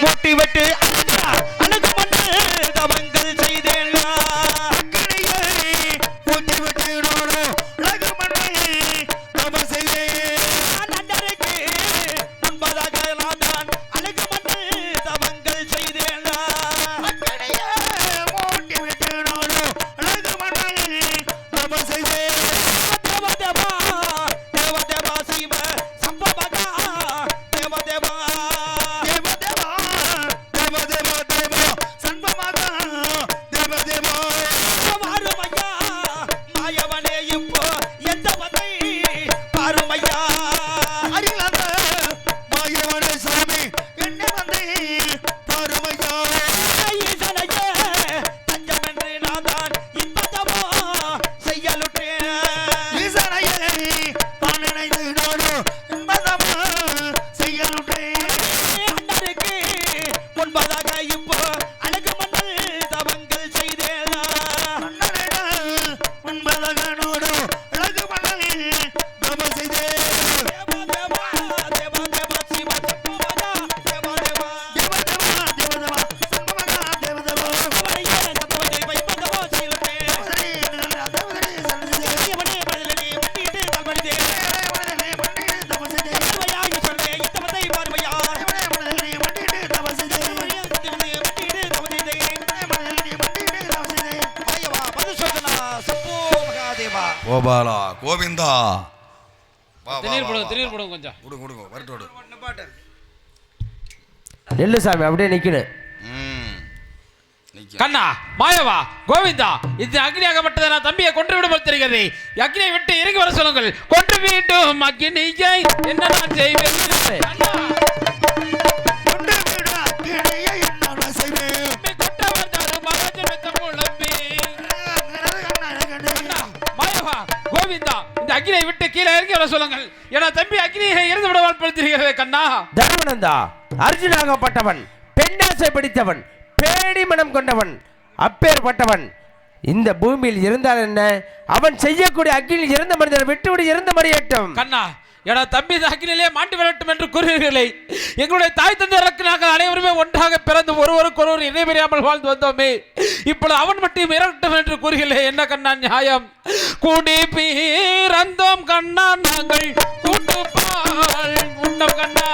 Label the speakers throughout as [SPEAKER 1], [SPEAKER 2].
[SPEAKER 1] மூட்டி வெட்டி
[SPEAKER 2] கொடுங்க கொடுங்க வரட்டு விடு.
[SPEAKER 3] நெல்லு சாமி அப்படியே நிக்கணும்.
[SPEAKER 2] ம் நிக்க.
[SPEAKER 4] கண்ணா மாயவா கோவிந்தா இது அக்னியாகப்பட்டதை நான் தம்பியை கொன்று விட தெரிகிறது. அக்னியை விட்டு இறங்கி வர சொல்லுங்கள். கொன்று மீண்டும் அக்னியை. என்ன நான் செய்வேன்?
[SPEAKER 5] கொண்டு
[SPEAKER 4] மாயவா கோவிந்தா இந்த அக்னியை விட்டு கீழே இறங்கி வர சொல்லுங்கள். என தம்பி அக்னியை இருந்து விட வாழ்ப்படுத்துகிறது கண்ணா
[SPEAKER 3] தர்மனந்தா அர்ஜுனாகப்பட்டவன் பெண்ணாசை பிடித்தவன் பேடி மனம் கொண்டவன் அப்பேற்பட்டவன். இந்த பூமியில் இருந்தால் என்ன? அவன் செய்யக்கூடிய அக்கினியில் இறந்த மனிதனை விட்டுவிடு இறந்த மறியட்டும்
[SPEAKER 4] கண்ணா என தம்பி இந்த அக்னியிலே மாண்டு விரட்டும் என்று கூறுகிறீர்களே எங்களுடைய தாய் தந்தையருக்கு நாங்கள் அனைவருமே ஒன்றாக பிறந்து ஒருவருக்கு ஒருவர் இணைபிரியாமல் வாழ்ந்து வந்தோமே. இப்பொழுது அவன் மட்டும் இறட்டும் என்று கூறுகிறே என்ன கண்ணா நியாயம்? கூடி பீரந்தோம் கண்ணா நாங்கள் கூட்டு பால் உண்டம் கண்ணா.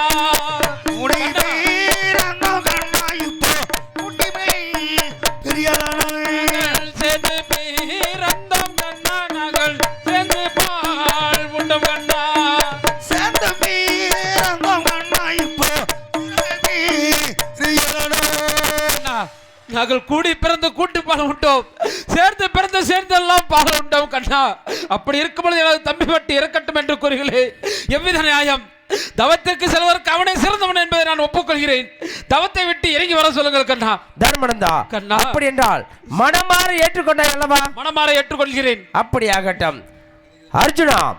[SPEAKER 4] நாங்கள் கூடி பிறந்து கூட்டு பால் உண்டோம். சேர்ந்து பிறந்து சேர்ந்தெல்லாம் பால் உண்டோம் கண்ணா. அப்படி இருக்கும்பொழுது எனது தம்பி வட்டி இறக்கட்டும் என்று கூறுகளே எவ்வித நியாயம்? தவத்திற்கு செல்வதற்கு அவனே சிறந்தவன் என்பதை நான் ஒப்புக்கொள்கிறேன். தவத்தை விட்டு இறங்கி வர சொல்லுங்கள் கண்ணா.
[SPEAKER 3] தர்மனந்தா
[SPEAKER 4] கண்ணா.
[SPEAKER 3] அப்படி என்றால் மனமாற ஏற்றுக்கொண்டாய் அல்லவா?
[SPEAKER 4] மனமாற ஏற்றுக்கொள்கிறேன்.
[SPEAKER 3] அப்படி ஆகட்டும். அர்ஜுனா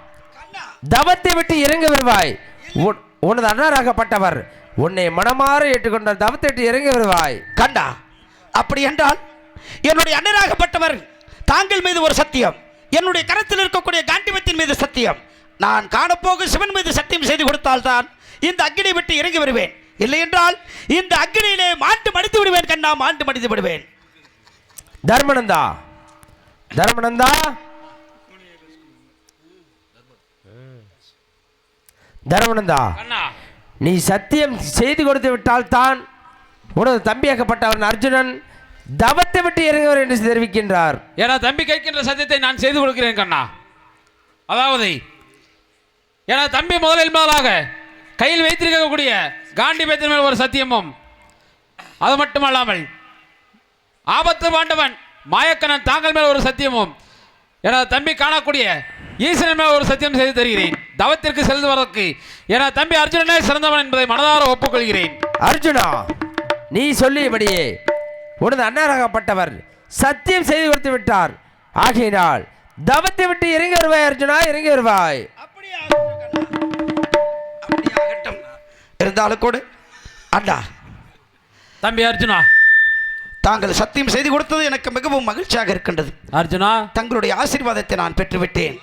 [SPEAKER 3] தவத்தை விட்டு இறங்க வருவாய். உன்- உனது அண்ணராகப்பட்டவர் உன்னை மனமாற ஏற்றுக்கொண்டால் தவத்தை விட்டு இறங்க வருவாய்.
[SPEAKER 1] கண்டா அப்படி என்றால் என்னுடைய அண்ணனாகப்பட்டவர் தாங்கள் மீது ஒரு சத்தியம் என்னுடைய கரத்தில் இருக்கக்கூடிய காண்டிபத்தின் மீது சத்தியம். நான் காணப்போகும் சிவன் மீது சத்தியம் செய்து கொடுத்தால்தான் இந்த அக்னி விட்டு இறங்கி வருவேன். இல்லை என்றால் இந்த அக்னியிலே மாண்டு மடித்து விடுவேன் கண்ணா மாண்டு மடித்து விடுவேன்.
[SPEAKER 3] தர்மனந்தா தர்மனந்தா தர்மனந்தா
[SPEAKER 4] கண்ணா.
[SPEAKER 3] நீ சத்தியம் செய்து கொடுத்து விட்டால் தான் உனது தம்பியாக்கப்பட்டவன் அர்ஜுனன் தவத்தை விட்டு இறங்குவர் என்று தெரிவிக்கின்றார்.
[SPEAKER 4] ஏன்னா தம்பி கேட்கின்ற சத்தியத்தை நான் செய்து கொடுக்கிறேன் கண்ணா. அதாவது ஏன்னா தம்பி முதலில் முதலாக கையில் வைத்திருக்கக்கூடிய காண்டிபத்தின் மேல் ஒரு சத்தியமும் அது மட்டுமல்லாமல் ஆபத்து பாண்டவன் மாயக்கண்ணன் தாங்கள் மேல் ஒரு சத்தியமும் எனது தம்பி காணக்கூடிய ஈசனின் மேல் ஒரு சத்தியம் செய்து தருகிறேன். தவத்திற்கு செல்வதற்கு எனது தம்பி அர்ஜுனனே சிறந்தவன் என்பதை மனதார ஒப்புக்கொள்கிறேன்.
[SPEAKER 3] அர்ஜுனா நீ சொல்லியபடியே உனது அண்ணராகப்பட்டவர் சத்தியம் செய்து கொடுத்து விட்டார். ஆகையினால் தவத்தை விட்டு இறங்கி வருவாய் அர்ஜுனா இறங்கி வருவாய்.
[SPEAKER 1] இருந்தாலும் கூட அண்ணா.
[SPEAKER 4] தம்பி அர்ஜுனா.
[SPEAKER 1] தாங்கள் சத்தியம் செய்து கொடுத்தது எனக்கு மிகவும் மகிழ்ச்சியாக இருக்கின்றது.
[SPEAKER 4] அர்ஜுனா.
[SPEAKER 1] தங்களுடைய ஆசீர்வாதத்தை நான் பெற்றுவிட்டேன்.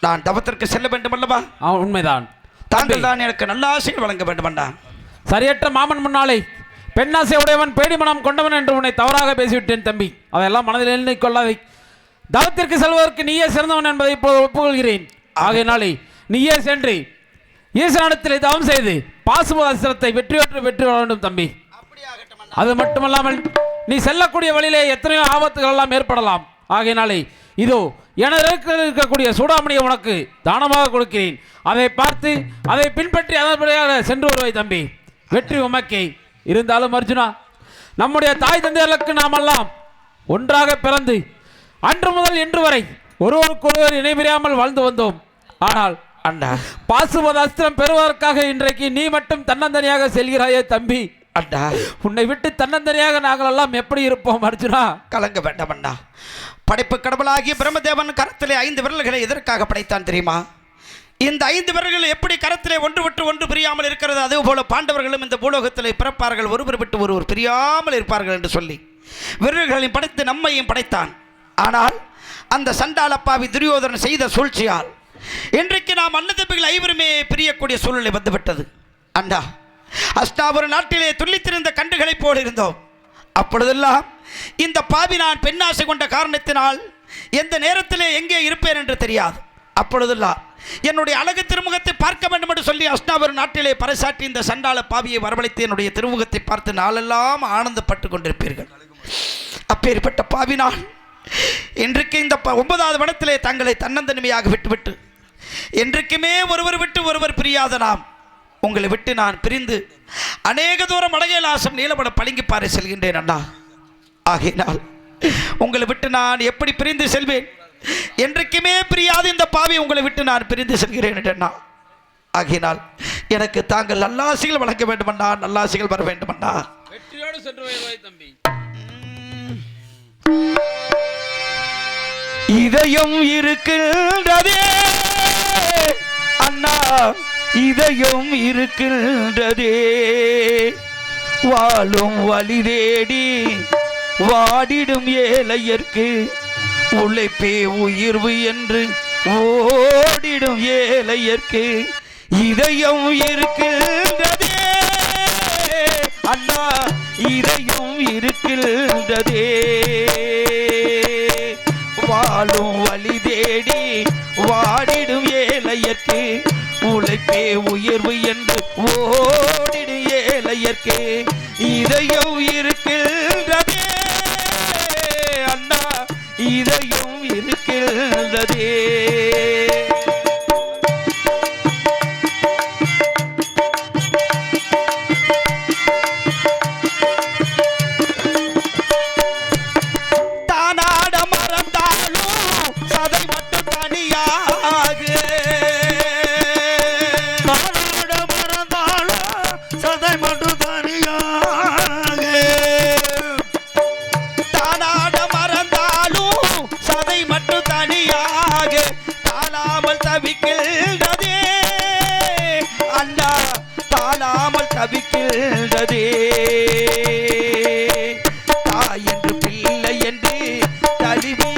[SPEAKER 1] நான் தவத்திற்கு செல்ல வேண்டும் அல்லவா?
[SPEAKER 4] அவன் உண்மைதான்.
[SPEAKER 1] தாங்கள் தான் எனக்கு நல்ல ஆசைகள் வழங்க வேண்டும் அண்ணா
[SPEAKER 4] சரியற்ற மாமன் முன்னாலே பெண்ணாசை உடையவன் பேடி மனம் கொண்டவன் என்று உன்னை தவறாக பேசிவிட்டேன் தம்பி. அதையெல்லாம் மனதில் எண்ணிக் கொள்ளாதே தவத்திற்கு செல்வதற்கு நீயே சிறந்தவன் என்பதை இப்போது ஒப்புக்கொள்கிறேன். ஆகையினாலே நீயே சென்று ஈசனிடத்திலே தவம் செய்து பாசுபத அஸ்திரத்தை வெற்றியற்று வெற்றி பெற வேண்டும் தம்பி. அது மட்டுமல்லாமல் நீ செல்லக்கூடிய வழியிலே எத்தனையோ ஆபத்துகள் எல்லாம் ஏற்படலாம். ஆகையினாலே இதோ எனது இருக்கக்கூடிய சூடாமணியை உனக்கு தானமாக கொடுக்கிறேன். அதை பார்த்து அதை பின்பற்றி அதன்படியாக சென்று வருவாய் தம்பி. வெற்றி உமக்கே. இருந்தாலும் அர்ஜுனா நம்முடைய தாய் தந்தையர்களுக்கு நாமெல்லாம் ஒன்றாக பிறந்து அன்று முதல் இன்று வரை ஒருவருக்கொருவர் இணைபிரியாமல் வாழ்ந்து வந்தோம். ஆனால்
[SPEAKER 1] அண்ணா.
[SPEAKER 4] பாசுபத அஸ்திரம் பெறுவதற்காக இன்றைக்கு நீ மட்டும் தன்னந்தனியாக செல்கிறாயே தம்பி.
[SPEAKER 1] அண்ணா.
[SPEAKER 4] உன்னை விட்டு தன்னந்தனியாக நாங்கள் எல்லாம் எப்படி இருப்போம் அர்ஜுனா?
[SPEAKER 1] கலங்க வேண்டாம் அண்ணா. படைப்பு கடவுளாகிய பிரம்மதேவன் கரத்திலே ஐந்து விரல்களை எதற்காக படைத்தான் தெரியுமா? இந்த ஐந்து பேர்கள் எப்படி கரத்திலே ஒன்று விட்டு ஒன்று பிரியாமல் இருக்கிறது? அதே போல பாண்டவர்களும் இந்த பூலோகத்தில் பிறப்பார்கள். ஒருவர் விட்டு ஒருவர் பிரியாமல் இருப்பார்கள் என்று சொல்லி வீரர்களையும் படைத்து நம்மையும் படைத்தான். ஆனால் அந்த சண்டாளப்பாவி துரியோதனன் செய்த சூழ்ச்சியால் இன்றைக்கு நாம் அன்னதம்பிகள் ஐவருமே பிரியக்கூடிய சூழ்நிலை வந்துவிட்டது. அண்டா அஷ்டாபுர நாட்டிலே துள்ளித்திருந்த கண்டுகளைப் போல் இருந்தோம். அப்பொழுதெல்லாம் இந்த பாவி நான் பெண்ணாசை கொண்ட காரணத்தினால் எந்த நேரத்திலே எங்கே இருப்பேன் என்று தெரியாது. அப்பொழுதெல்லாம் என்னுடைய அழகு திருமுகத்தை பார்க்க வேண்டும் என்று சொல்லி அஷ்டாபுர நாட்டிலே பறைசாற்றி இந்த சண்டாள பாவியை வரவழைத்து என்னுடைய திருமுகத்தை பார்த்து நாளெல்லாம் ஆனந்தப்பட்டு கொண்டிருப்பீர்கள். அப்பேற்பட்ட பாவி நான். இன்றைக்கு இந்த ப- ஒன்பதாவது வனத்திலே தங்களை தன்னந்தனிமையாக விட்டுவிட்டு என்றைக்குமே ஒருவர் விட்டு ஒருவர் பிரியாத நாம் உங்களை விட்டு நான் பிரிந்து அநேக தூரம் அடகேலாசம் நீலமட பளிங்குப்பாறை செல்கின்றேன் அண்ணா. ஆகையினால் உங்களை விட்டு நான் எப்படி பிரிந்து செல்வேன்? என்றைக்குமே பிரியாத இந்த பாவி உங்களை விட்டு நான் பிரிந்து செல்கிறேன் அண்ணா ஆகையினால் எனக்கு தாங்கள் நல்லாசிகள் வழங்க வேண்டுமண்ணா? நல்லாசிகள் வர வேண்டுமண்ணா?
[SPEAKER 4] வெற்றியோடு சென்று வருவாய் தம்பி.
[SPEAKER 1] இதயம் இருக்கின்றதே. அண்ணா இதயம் இருக்கின்றதே. வாழும் வழி தேடி வாடிடும் ஏழையர்க்கு உழைப்பே உயிர்வு என்று ஓடிடும் ஏழையற்கு இதயம் இருக்கின்றதே. அண்ணா இதயம் இருக்கின்றதே. வாழும் வழி தேடி வாடிடும் ஏழையற்கு உழைப்பே உயர்வு என்று ஓடிடும் ஏழையற்கு இதயம் இருக்கின்ற இதயம் இருக்கின்றதே. அண்ணா தாழாமல் தவிக்கின்றதே. தாய் என்று பிள்ளை என்று தழுவி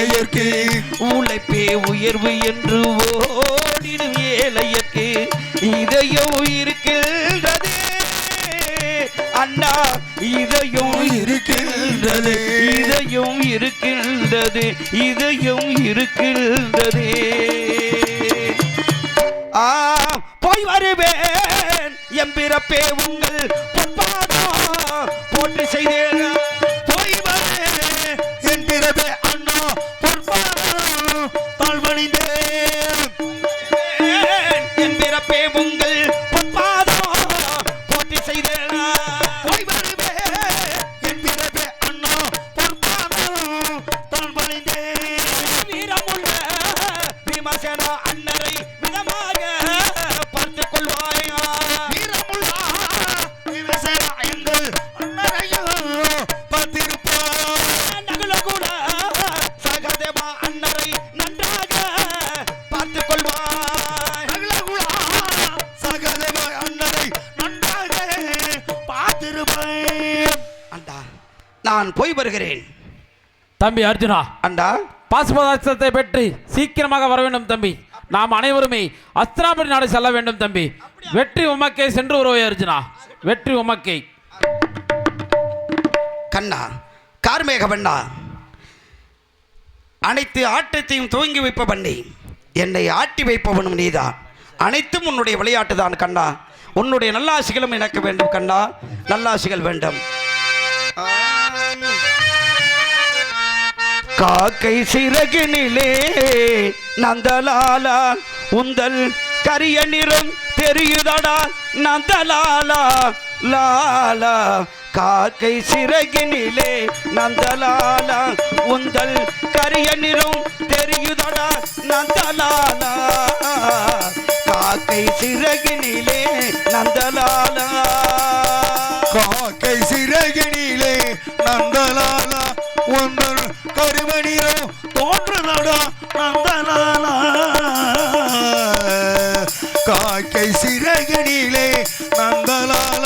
[SPEAKER 1] ஏழையர்க்கு உழைப்பே உயர்வு என்று ஓடிடும் ஏழையர்க்கு. இதயம் இருக்கின்றது அண்ணா இதயம் இருக்கின்றது. இதயம் இருக்கின்றது இதயம் இருக்கின்றது. ஆ போய் வருவேன் எம்பிறப்பே உங்கள் நான் போய் வருகிறேன்.
[SPEAKER 4] தம்பி அர்ஜுனா
[SPEAKER 1] அண்டா.
[SPEAKER 4] பாசுபதாஸ்திரத்தை பெற்று சீக்கிரமாக வர வேண்டும் தம்பி. நாம் அனைவருமே அஸ்திராபுரி நாடு செல்ல வேண்டும் தம்பி. வெற்றி உமக்கே சென்று வருவாய் அர்ஜுனா. வெற்றி உமக்கே.
[SPEAKER 1] கண்ணா கார்மேக பண்ணா அனைத்து ஆட்டத்தையும் துவங்கி வைப்பவண்ணி என்னை ஆட்டி வைப்பவனும் நீதான் அனைத்தும் உன்னுடைய விளையாட்டு தான் கண்ணா. உன்னுடைய நல்லாசிகளும் எனக்கு வேண்டும் கண்ணா. நல்லாசிகள் வேண்டும். காக்கை சிறகினிலே நந்தலாலா உந்தல் கரிய நிறம் தெரியுதடா நந்தலாலா லாலா. காக்கை சிறகினிலே நந்தலாலா உந்தல் கரிய நிறம் தெரியுதடா நந்தலாலா. காக்கை சிறகினிலே நந்தலாலா.
[SPEAKER 5] காக்கை சிறகினிலே நந்தலாலா ஒன்றன் கருமணியோ தோன்றனடா நந்தனானா. காக்கை சிறகினிலே நந்தலால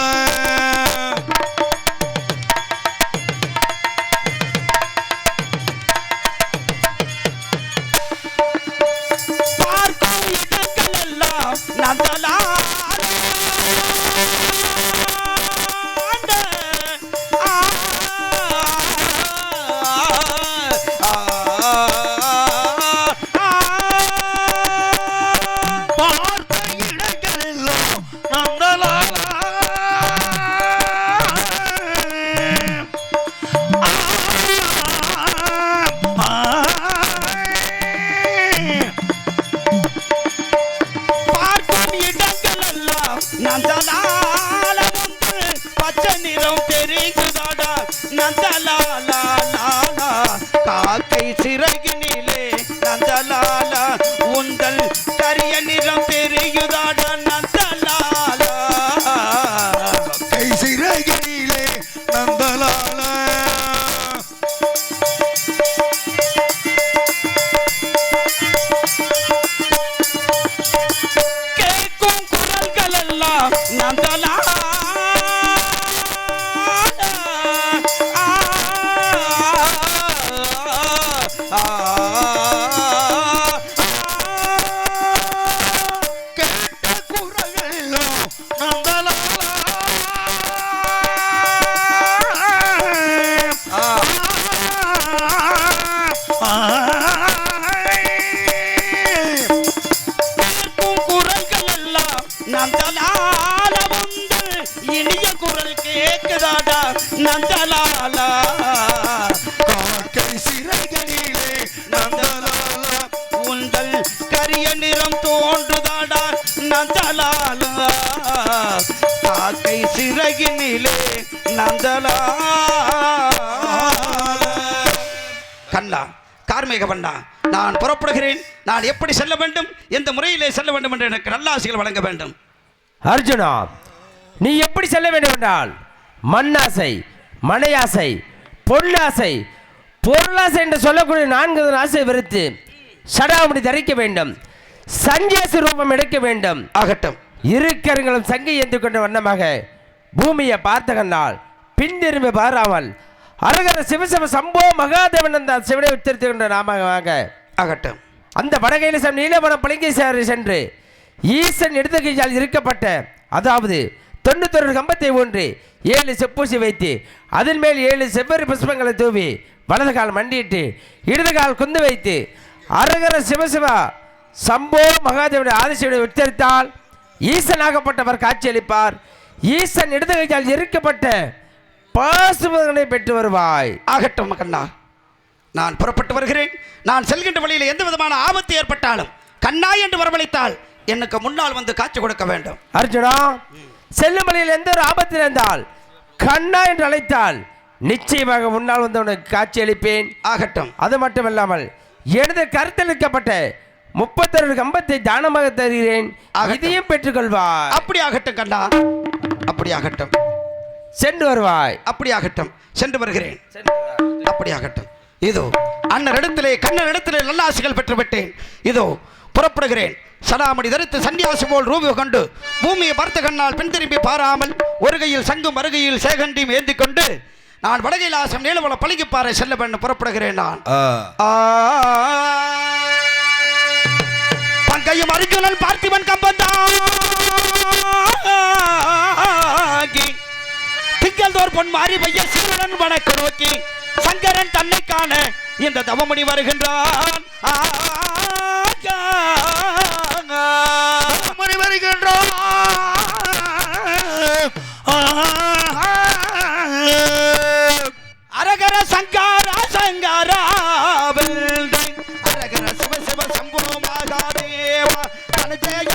[SPEAKER 1] பார்க்கும் இடங்கள் எல்லாம் நந்தலாலா
[SPEAKER 5] சிறைகளிலே நந்தலாலா
[SPEAKER 1] உங்கள் கரிய நிறம் தோன்றுதாடா நந்தலாலா. காக்கை சிறகினிலே நந்தலாலா கண்ணா கார்மேக நான் புறப்படுகிறேன். நான் எப்படி செல்ல வேண்டும்? எந்த முறையிலே செல்ல வேண்டும் என்று எனக்கு நல்லாசிகள் வழங்க வேண்டும்.
[SPEAKER 3] அர்ஜுனா நீ எப்படி செல்ல வேண்டும் என்றால் மண்ணாசை மனையாசை பொன்னாசை பொருளாசை என்று சொல்லக்கூடிய நான்கு ஆசை வெறுத்து சடாமுடி தரிக்க வேண்டும். சன்னியாசி ரூபம் எடுக்க வேண்டும்.
[SPEAKER 1] ஆகட்டும்.
[SPEAKER 3] இரு கரங்களும் சங்கை ஏந்தி கொண்ட வண்ணமாக பூமியை பார்த்த கண்ணால் பின் திரும்பி பாராமல் அரகர சிவசிவ சம்போ மகாதேவன் அந்த சிவனை உச்சரித்து கொண்ட நாமமாக
[SPEAKER 1] ஆகட்டும்.
[SPEAKER 3] அந்த வடகையில நீலவனம் பளிங்கேசாரி சென்று ஈசன் இடது கையால் இருக்கப்பட்ட அதாவது தொண்ணூத்தொரு கம்பத்தை ஊன்றி ஏழு செப்பூசி வைத்து அதன் மேல் ஏழு செவ்வரி புஷ்பங்களை தூவி வலது கால் மண்டியிட்டு இடது கால் குந்து வைத்து அரகர சிவசிவா சம்போ மகாதேவனுடைய ஆதிசிவனை உச்சரித்தால் ஈசனாகப்பட்டவர் காட்சியளிப்பார். ஈசன் இடது கையால் இருக்கப்பட்ட பாசுபதனை பெற்று வருவாய்.
[SPEAKER 1] ஆகட்டும் கண்ணா. நான் புறப்பட்டு வருகிறேன். நான் செல்கின்ற வழியில் எந்த விதமான ஆபத்து ஏற்பட்டாலும் கண்ணா என்று வரவழைத்தால் எனக்கு முன்னால் வந்து காட்சி கொடுக்க வேண்டும்.
[SPEAKER 3] அர்ஜுனா செல்லும் வழியில் எந்த ஒரு ஆபத்தில் இருந்தால் கண்ணா என்று அழைத்தால் நிச்சயமாக முன்னால் வந்து உனக்கு காட்சி அளிப்பேன்.
[SPEAKER 1] ஆகட்டும்.
[SPEAKER 3] அது மட்டுமல்லாமல் எனது கருத்தளிக்கப்பட்ட முப்பத்தொரு கம்பத்தை தானமாக தருகிறேன். இதையும் பெற்றுக்கொள்வாய்.
[SPEAKER 1] அப்படி ஆகட்டும் கண்ணா. அப்படி ஆகட்டும்.
[SPEAKER 3] சென்று வருவாய்.
[SPEAKER 1] அப்படி ஆகட்டும். சென்று வருகிறேன். அப்படி ஆகட்டும். இதோ கண்ணன் இடத்திலே நல்லாசிகள் பெற்று விட்டேன் இதோ புறப்படுகிறேன். சடாமணி தரித்து சன்னியாசி போல் ரூபி கொண்டு பூமியை பார்த்த கண்ணால் பின் திரும்பி பாராமல் ஒரு கையில் சங்கும் மறுகையில் சேகண்டியும் ஏந்தி கொண்டு நான் வடகைலாசம் நீலவள பழகிப்பாறை செல்ல வேண்டும் புறப்படுகிறேன் நான். பங்கையும் அர்ஜுனன் பார்த்திபன் கம்பந்தாகி திங்கள்தோர் பொன் மாறி பைய சீரன் வணக்க நோக்கி சங்கரன் தன்னை காண இந்த தவமணி வருகின்றான்.
[SPEAKER 5] மணி வருகின்றோம்
[SPEAKER 1] அரகர சங்காரா சங்காரா வெல்லை. அரகர சிவ சிவ சம்போ மகாதேவா தனஜயானோ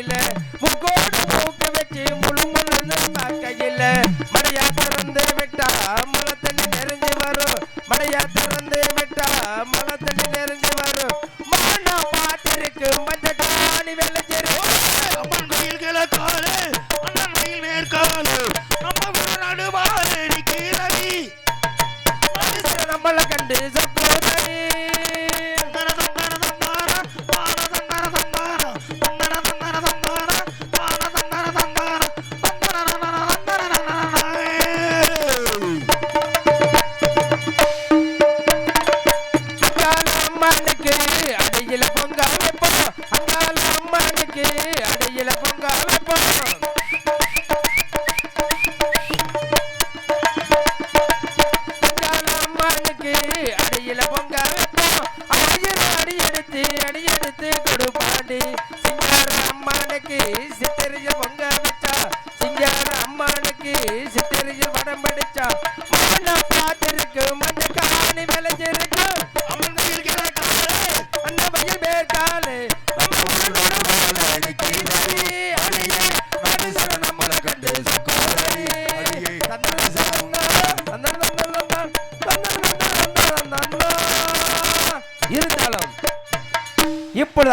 [SPEAKER 3] கையில முக்கோடு மூக்க வச்சு முழு முழுன்னு பார்க்கையில மழையா பிறந்து விட்டா மழை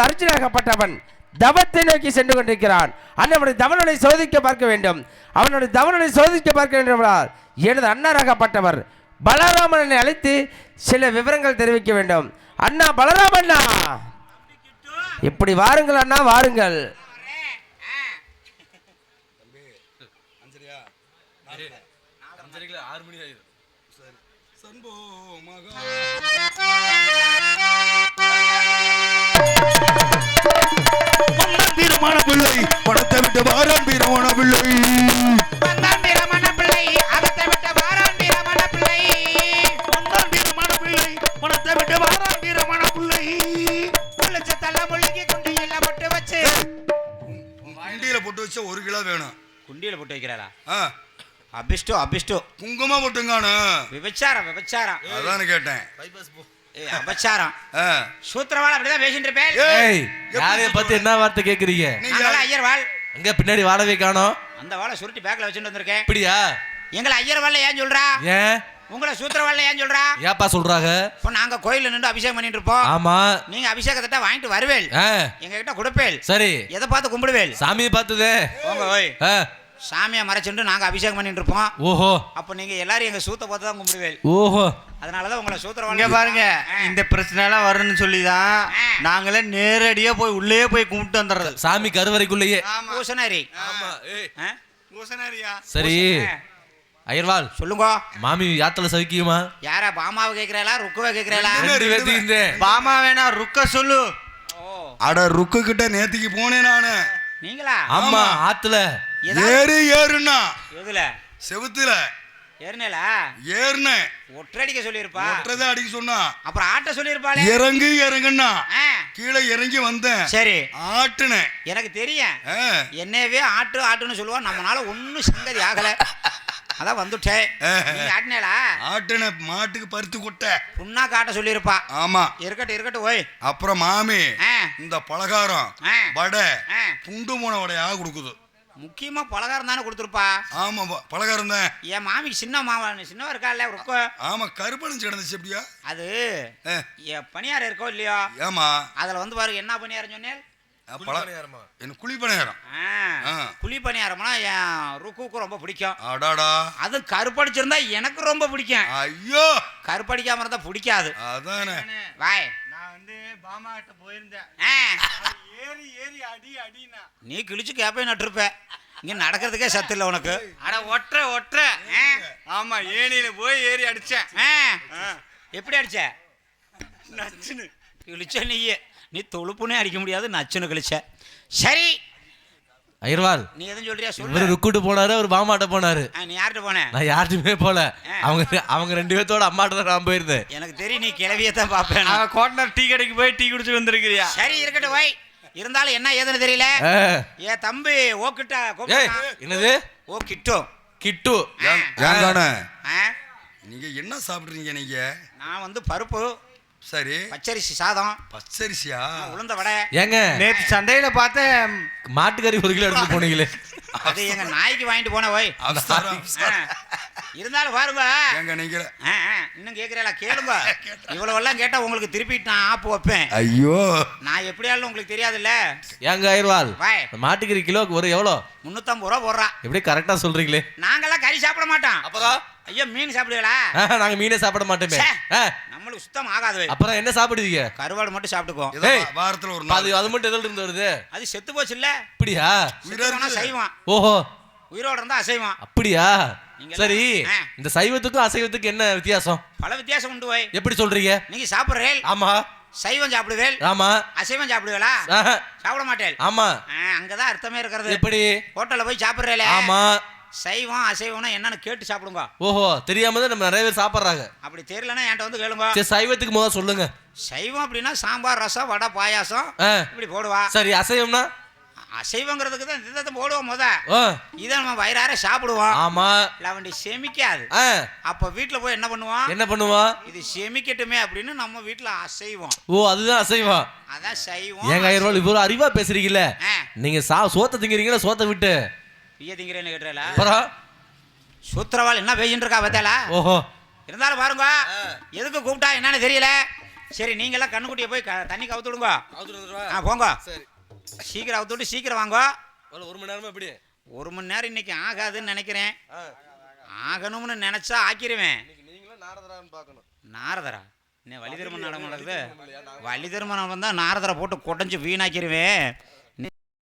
[SPEAKER 3] அர்ஜுனாகப்பட்டவன் தவத்தை நோக்கி சென்று கொண்டிருக்கிறான். அண்ணனுடைய தவனனை சோதிக்க பார்க்க வேண்டும். அவனுடைய தவனனை சோதிக்க பார்க்க வேண்டும் என்றால் எனது அண்ணராகப்பட்டவர் பலராமனை அழைத்து சில விவரங்கள் தெரிவிக்க வேண்டும். அண்ணா பலராமண்ணா இப்படி வாருங்கள் அண்ணா வாருங்கள்.
[SPEAKER 2] சண்போ மகா
[SPEAKER 5] மன்னன் வீரமான பிள்ளை பணத்தை வீரமான பிள்ளை
[SPEAKER 6] அகத்தை விட்ட வாரான்
[SPEAKER 5] வீரமான பிள்ளை
[SPEAKER 2] ஒரு கிலோ வேணும்.
[SPEAKER 6] குண்டியில பொட்டு வைக்கிறாரா
[SPEAKER 2] ஆ.
[SPEAKER 6] அபிஷ்டு அபிஷ்டு.
[SPEAKER 2] குங்குமம் போட்டுங்கானு.
[SPEAKER 6] விபச்சாரம் விபச்சாரம்.
[SPEAKER 2] அதானு கேட்டேன்.
[SPEAKER 6] ஏய், அபச்சாரம்.
[SPEAKER 2] ஆ.
[SPEAKER 6] சூத்திரவாள் அப்படிதான் பேசிட்டு இருப்பேன்
[SPEAKER 2] ஏய்,
[SPEAKER 7] யாரைய பத்தி என்ன வார்த்தை கேக்குறீங்க?
[SPEAKER 6] ஐயர் வாழ்
[SPEAKER 7] அங்க பின்னாடி வாழவே காணோம்.
[SPEAKER 6] அந்த வாழை சுருட்டி பேக்ல வச்சுட்டு வந்திருக்கேன்.
[SPEAKER 7] இப்படியா
[SPEAKER 6] எங்களை ஐயர் வாழ்ல ஏன் சொல்றா?
[SPEAKER 7] ஏன்?
[SPEAKER 6] உங்களை சூத்திரவாள்ல ஏன் சொல்றா?
[SPEAKER 7] ஏப்பா சொல்றாங்க
[SPEAKER 6] இப்போ நாங்க கோயில்ல நின்று அபிஷேகம் பண்ணிட்டு இருப்போம்.
[SPEAKER 7] ஆமா.
[SPEAKER 6] நீங்க அபிஷேகத்தை வாங்கிட்டு வருவேல்
[SPEAKER 7] ஆ,
[SPEAKER 6] எங்க கிட்ட கொடுப்பேல்
[SPEAKER 7] சரி.
[SPEAKER 6] எதை பார்த்து கும்பிடுவேல்
[SPEAKER 7] சாமியை பார்த்ததே.
[SPEAKER 6] போங்க ஓய்.
[SPEAKER 7] ஆ,
[SPEAKER 6] சாமியை மறைச்சுட்டு நாங்க அபிஷேகம் பண்ணிட்டு இருப்போம்.
[SPEAKER 7] ஓஹோ.
[SPEAKER 6] அப்போ நீங்க எல்லாரும் எங்க சூத்தை பார்த்து தான் கும்பிடுவேல்
[SPEAKER 7] ஓஹோ.
[SPEAKER 6] அதனாலதான் உங்களை சூத்திர
[SPEAKER 8] இங்க பாருங்க இந்த பிரச்சனை எல்லாம் வரும்னு சொல்லி தான். நாங்களே நேரடியா போய் உள்ளே போய் கும்பிட்டு வந்துடுறது.
[SPEAKER 7] சாமி கருவறைக்குள்ளேயே.
[SPEAKER 6] பூசனாரி
[SPEAKER 7] ஆமா, ஏய்.
[SPEAKER 6] ஆ?
[SPEAKER 7] சரி.
[SPEAKER 6] ஆ.
[SPEAKER 7] அயர்வாள்
[SPEAKER 6] சொல்லுங்க.
[SPEAKER 7] மாமி யாத்திரை சவிக்குமா
[SPEAKER 6] யாரா பாமாவை கேக்குறீங்களா ருக்குவை
[SPEAKER 7] இந்த.
[SPEAKER 8] பாமா வேணா ருக்க சொல்லு.
[SPEAKER 2] அட ருக்கு கிட்ட நேத்திக்கு போனேன் நானு.
[SPEAKER 6] நீங்களா?
[SPEAKER 7] ஆமா ஆத்துல.
[SPEAKER 2] ஏறு ஏறுனா.
[SPEAKER 6] எதுல?
[SPEAKER 2] செவுத்துல.
[SPEAKER 6] ஏறினேலா?
[SPEAKER 2] ஏறுனேன்
[SPEAKER 6] ஒற்றடிக்க சொல்லியிருப்பா.
[SPEAKER 2] ஒற்றதை அடிக்க சொன்னா.
[SPEAKER 6] அப்புறம் ஆட்ட சொல்லியிருப்பாளே.
[SPEAKER 2] இறங்கு இறங்குன்னா.
[SPEAKER 6] ஆ,
[SPEAKER 2] கீழே இறங்கி வந்தேன்.
[SPEAKER 6] சரி.
[SPEAKER 2] ஆட்டுனேன்.
[SPEAKER 6] எனக்கு தெரியும்.
[SPEAKER 2] ஆ.
[SPEAKER 6] என்னவே ஆட்டு ஆட்டுன்னு சொல்லுவா. நம்மளால ஒன்றும் சங்கதி ஆகல. அதான் வந்துட்டேன் ஆட்டினேலா
[SPEAKER 2] ஆட்டுன மாட்டுக்கு பருத்து கொட்டை.
[SPEAKER 6] புண்ணா காட்ட சொல்லியிருப்பா.
[SPEAKER 2] ஆமா.
[SPEAKER 6] இருக்கட்டும் இருக்கட்டும் ஓய்.
[SPEAKER 2] அப்புறம் மாமி இந்த பலகாரம். வடை. புண்டு மூண வடையா கொடுக்குது.
[SPEAKER 6] முக்கியமா பலகாரம் தானே கொடுத்துருப்பா.
[SPEAKER 2] ஆமா பலகாரம் தான்.
[SPEAKER 6] என் மாமிக்கு சின்ன மாமா சின்னவ இருக்கால ருக்கோ
[SPEAKER 2] ஆமா கருப்பணிச்சு கிடந்துச்சு எப்படியா?
[SPEAKER 6] அது. என் பணியாரம் இருக்கோ இல்லையோ?
[SPEAKER 2] ஏமா
[SPEAKER 6] அதுல வந்து பாருங்க என்ன பணியாரம் சொன்னேன்
[SPEAKER 2] என்ன குழி பணியாரம் ஆ.
[SPEAKER 6] குழி பணியாரம்னா என் ருக்குவுக்கு ரொம்ப பிடிக்கும்.
[SPEAKER 2] அடாடா.
[SPEAKER 6] அது கருப்படிச்சிருந்தா எனக்கு ரொம்ப பிடிக்கும்.
[SPEAKER 2] ஐயோ.
[SPEAKER 6] கருப்படிக்காம இருந்தா பிடிக்காது.
[SPEAKER 2] அதானே.
[SPEAKER 6] வாய்.
[SPEAKER 8] நான் வந்து பாமா கிட்ட போயிருந்தேன் ஏறி ஏறி அடி அடினா
[SPEAKER 6] நீ கிழிச்சு கேப்பே நட்டிருப்ப. இங்க நடக்கிறதுக்கே சத்து இல்லை உனக்கு.
[SPEAKER 8] அட ஒற்ற ஒற்ற ஆமா ஏணியில போய் ஏறி அடிச்சேன்.
[SPEAKER 6] எப்படி அடிச்ச?
[SPEAKER 8] நச்சுன்னு.
[SPEAKER 6] கிழிச்ச நீயே. நீ தொழுப்புனே அடிக்க முடியாது நச்சுன்னு கிழிச்ச சரி.
[SPEAKER 7] அயர்வாள்
[SPEAKER 6] நீ எதுவும் சொல்றியா?
[SPEAKER 7] இவரு ருக்குட்டு போனாரு அவர் பாமாட்ட போனாரு.
[SPEAKER 6] ஆ, நீ யார்கிட்ட போன?
[SPEAKER 7] நான் யார்ட்டுமே போல. அவங்க அவங்க ரெண்டு பேர்த்தோட அம்மாட்ட தான் நான் போயிருந்தேன்.
[SPEAKER 6] எனக்கு தெரியும் நீ கிளவியை தான் பார்ப்பேன்
[SPEAKER 8] அவன் கோட்டனர் டீ கடைக்கு போய் டீ குடிச்சு வந்திருக்கிறியா?
[SPEAKER 6] சரி இருக்கட்டும் வை இருந்தாலும் என்ன ஏதுன்னு தெரியல. ஏன் தம்பி ஓக்கிட்ட
[SPEAKER 7] என்னது?
[SPEAKER 6] ஓ கிட்டோ.
[SPEAKER 7] கிட்டு?
[SPEAKER 2] நீங்க என்ன சாப்பிடுறீங்க நீங்க?
[SPEAKER 6] நான் வந்து பருப்பு.
[SPEAKER 2] சரி.
[SPEAKER 6] பச்சரிசி சாதம்.
[SPEAKER 2] பச்சரிசியா?
[SPEAKER 6] உளுந்த வடை.
[SPEAKER 7] ஏங்க.
[SPEAKER 8] நேத்து சந்தையில பார்த்தேன்
[SPEAKER 7] மாட்டுக்கறி ஒரு கிலோ எடுத்து போனீங்களே.
[SPEAKER 6] அது எங்க நாய்க்கு வாங்கிட்டு போன போய். இருந்தாலும் பாருங்க.
[SPEAKER 2] ஏங்க நீங்க
[SPEAKER 6] இன்னும் கேட்குறேல கேளுங்க. இவ்வளவெல்லாம் கேட்டால் உங்களுக்கு திருப்பி நான் ஆப்பு வைப்பேன்.
[SPEAKER 2] ஐயோ.
[SPEAKER 6] நான் எப்படியாலும் உங்களுக்கு தெரியாதுல்ல.
[SPEAKER 7] ஏங்க ஆயிரவால்
[SPEAKER 6] வாய்.
[SPEAKER 7] மாட்டுக்கறி கிலோக்கு ஒரு எவ்வளோ?
[SPEAKER 6] முந்நூற்றம்பது ரூபா போடுறா.
[SPEAKER 7] எப்படி கரெக்டா சொல்றீங்களே?
[SPEAKER 6] நாங்கெல்லாம் கறி சாப்பிட மாட்டோம்.
[SPEAKER 7] அப்புறம்
[SPEAKER 6] ஐயோ மீன் சாப்பிடுவீங்களா
[SPEAKER 7] ஆஹா, நாங்க மீனே சாப்பிட மாட்டோமே.
[SPEAKER 6] நம்மளுக்கு சுத்தம் ஆகாது.
[SPEAKER 7] அப்புறம் என்ன சாப்பிடுவீங்க?
[SPEAKER 6] கருவாடு மட்டும் சாப்பிட்டுக்குவோம்.
[SPEAKER 2] வாரத்துல ஒரு நாள்.
[SPEAKER 7] அது மட்டும் எதில் இருந்து வருது?
[SPEAKER 6] அது செத்து போச்சு இல்ல
[SPEAKER 7] அப்படியா.
[SPEAKER 6] செய்வான்
[SPEAKER 7] ஓஹோ.
[SPEAKER 6] உயிரோட இருந்தா அசைவான்
[SPEAKER 7] அப்படியா? சரி. இந்த சைவத்துக்கும் அசைவத்துக்கும் என்ன வித்தியாசம்?
[SPEAKER 6] பல வித்தியாசம் உண்டு போய்
[SPEAKER 7] எப்படி சொல்றீங்க?
[SPEAKER 6] நீங்க சாப்பிடுறேல்.
[SPEAKER 7] ஆமா.
[SPEAKER 6] சைவம் சாப்பிடுவேல்.
[SPEAKER 7] ஆமா.
[SPEAKER 6] அசைவம் சாப்பிடுவேளா
[SPEAKER 7] ஆஹா,
[SPEAKER 6] சாப்பிட மாட்டேன்
[SPEAKER 7] ஆமா.
[SPEAKER 6] அங்கதான் அர்த்தமே இருக்கிறது.
[SPEAKER 7] எப்படி?
[SPEAKER 6] ஹோட்டல்ல போய் சாப்பிடுறேல.
[SPEAKER 7] ஆமா.
[SPEAKER 6] சைவம் அசைவம்னா என்னன்னு கேட்டு சாப்பிடுங்க.
[SPEAKER 7] ஓஹோ தெரியாம தான் நம்ம நிறைய பேர் சாப்பிட்றாங்க.
[SPEAKER 6] அப்படி தெரியலன்னா என்கிட்ட வந்து கேளுங்க.
[SPEAKER 7] சரி சைவத்துக்கு முதல்ல சொல்லுங்க.
[SPEAKER 6] சைவம் அப்படின்னா சாம்பார் ரசம் வடை பாயாசம்
[SPEAKER 7] ஆ,
[SPEAKER 6] இப்படி போடுவா.
[SPEAKER 7] சரி அசைவம்னா?
[SPEAKER 6] அசைவங்கிறதுக்கு தான் இதை போடுவோம் முத.
[SPEAKER 7] ஆ,
[SPEAKER 6] இதை நம்ம வயிறார சாப்பிடுவோம்.
[SPEAKER 7] ஆமா.
[SPEAKER 6] லவண்டி செமிக்காது.
[SPEAKER 7] ஆ,
[SPEAKER 6] அப்ப வீட்டுல போய் என்ன பண்ணுவோம்?
[SPEAKER 7] என்ன பண்ணுவோம்
[SPEAKER 6] இது செமிக்கட்டுமே அப்படின்னு நம்ம வீட்டுல அசைவம்.
[SPEAKER 7] ஓ அதுதான் அசைவம்
[SPEAKER 6] அதான் சைவம்
[SPEAKER 7] ஏங்க ஆயிரம் இவ்வளவு அறிவா பேசுறீங்கல்ல?
[SPEAKER 6] ஆ.
[SPEAKER 7] நீங்க சா சோத்த திங்கிறீங்களா? சோத்த விட்டு?
[SPEAKER 6] பிய திங்கிறேன்னு கேட்டுறல.
[SPEAKER 7] அப்புறம்
[SPEAKER 6] சூத்திரவாள் என்ன பேசிட்டு இருக்கா
[SPEAKER 7] ஓஹோ.
[SPEAKER 6] இருந்தாலும் பாருங்க எதுக்கு கூப்பிட்டா என்னன்னு தெரியல. சரி நீங்களாம் கண்ணுக்குட்டியை போய் க- தண்ணி கவுத்து விடுங்க. ஆ போங்க.
[SPEAKER 7] சரி.
[SPEAKER 6] சீக்கிரம் அவுத்து விட்டு சீக்கிரம் வாங்க.
[SPEAKER 7] ஒரு மணி நேரமா எப்படி
[SPEAKER 6] ஒரு மணி நேரம் இன்னைக்கு ஆகாதுன்னு நினைக்கிறேன். ஆகணும்னு நினைச்சா ஆக்கிருவேன்.
[SPEAKER 7] நீங்களும் நாரதரான்னு பார்க்கணும்.
[SPEAKER 6] நாரதரா? என்ன வழி திருமணம் நடக்குது வழி திருமணம் வந்தால் நாரதரை போட்டு குடஞ்சு வீணாக்கிருவேன்.